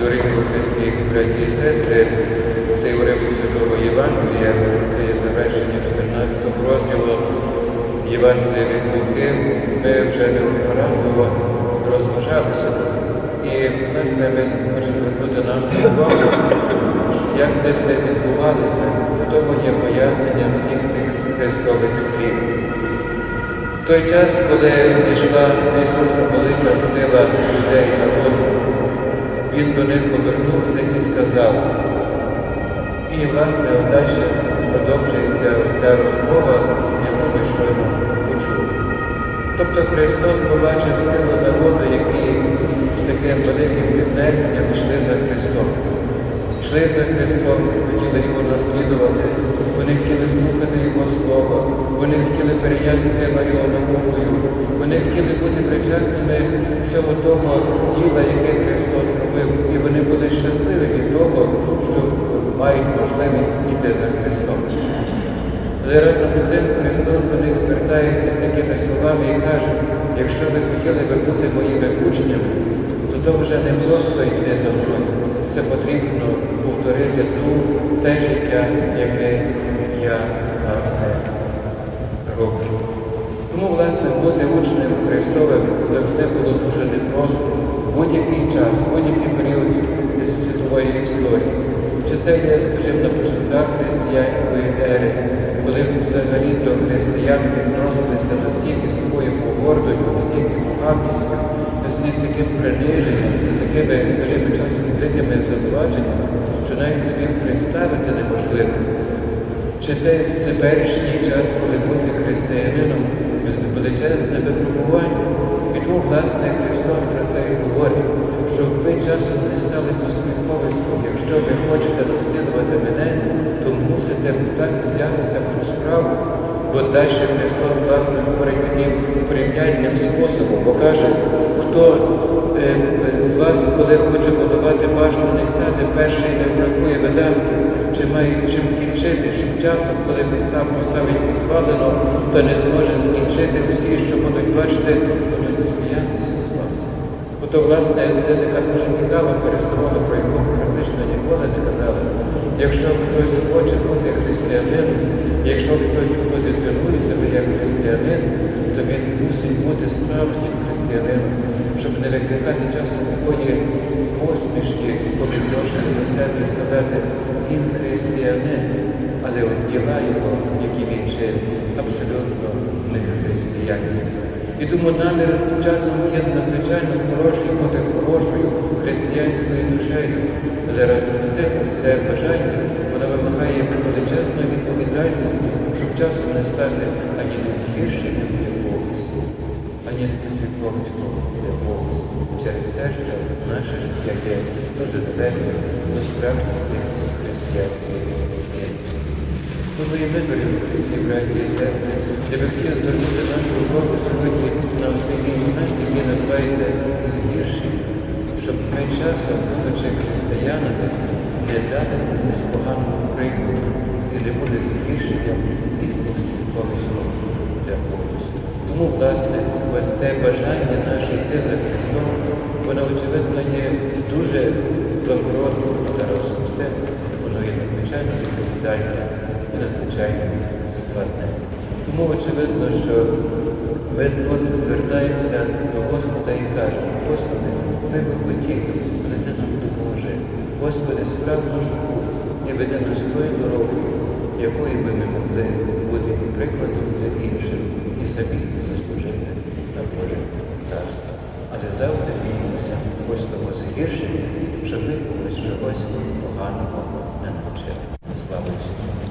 Дорогі Христі, браті і сестри, цей уривок Святого Євангелія, це є завершення 14 розділу Євангелія від Луки. Ми вже неодноразово розважалися. І, власне, ми хочемо вернути нашу увагу, як це все відбувалося, в тому є пояснення всіх тих христових слів. Той час, коли йшла з Ісуса велика сила людей і народу, Він до них повернувся і сказав. І, власне, далі продовжується ця розмова, яку ми щойно почули. Тобто Христос побачив силу народу, які з таким великим піднесенням йшли за Христом. Йшли за Христом, хотіли Його наслідувати, вони хотіли слухати Його Слово, вони хотіли перейнятися Його наукою, вони хотіли бути причасними всього того діла, яке Христос робив, і вони були щасливі від того, що мають можливість йти за Христом. Але разом з тим Христос до них звертається з такими словами і каже, якщо ви хотіли би бути моїми учнями, то то вже не просто йти за мною. Це потрібно повторити ту те життя, яке я власне роблю. Тому, власне, бути учнем Христовим завжди було дуже непросто будь-який час, будь-який період світової історії. Чи це є, скажімо, на початках християнської ери, коли взагалі до християн відносилися настільки з такою погордою, настільки погавністю, з таким приниженням, з такими, скажімо, часом великими задоваженнями, що навіть собі представити. Чи це в теперішній час, коли бути християнином величезне випробування? І тому, власне, Христос про це і говорить, щоб ви часом не стали посміховиськом. Якщо ви хочете наслідувати мене, то мусите так взятися в справу. Бо далі Христос, власне, говорить таким порівняльним способом, бо каже, хто е, з вас, коли хоче будувати башню, не сяде перший не бракує чим кінчити, щоб часом, коли підстав поставить підвалено, то не зможе скінчити всі, що будуть бачити, будуть сміятися з вас. Ото, власне, це така дуже цікава перестороga, про яку практично ніколи не казали. Якщо хтось хоче бути християнином, якщо хтось позиціонує себе як християнин, то він мусить бути справжнім християнином, щоб не викликати часом такої посмішки по відношенню до себе сказати, він християнин, але от діла його, які він чинить, абсолютно не християнські. І тому намір часом є надзвичайно хороший бути хорошою християнською душею. Але разом з тим це бажання, воно вимагає величезної відповідальності, щоб часом не стати ані не згіршенням для когось, не послідковичком для через те, що наше життя є дуже далеко до справжньої християнської. Тому і ми, дорогі Христі, браті і сестри, я би хотів звернути нашу увагу сьогодні на основний момент, який називається згіршення, щоб ми часом, будучи християнами, не дати комусь поганого прикладу і не буде згіршенням і спостеріговістю для когось. Тому, власне, це бажання наше йти за Христом, воно, очевидно, є дуже благородним, та разом з тим, воно є надзвичайно відповідальне і надзвичайно складне. Тому очевидно, що ми от звертаємося до Господа і кажемо, Господи, ми би хотіли, але ти нам допоможи. Господи, справ нашу і веди нас тою дорогою, якою би ми могли бути прикладом для інших, і самі Przemykłość, że Wojsko kochane Boga, męczył, sławy Ci.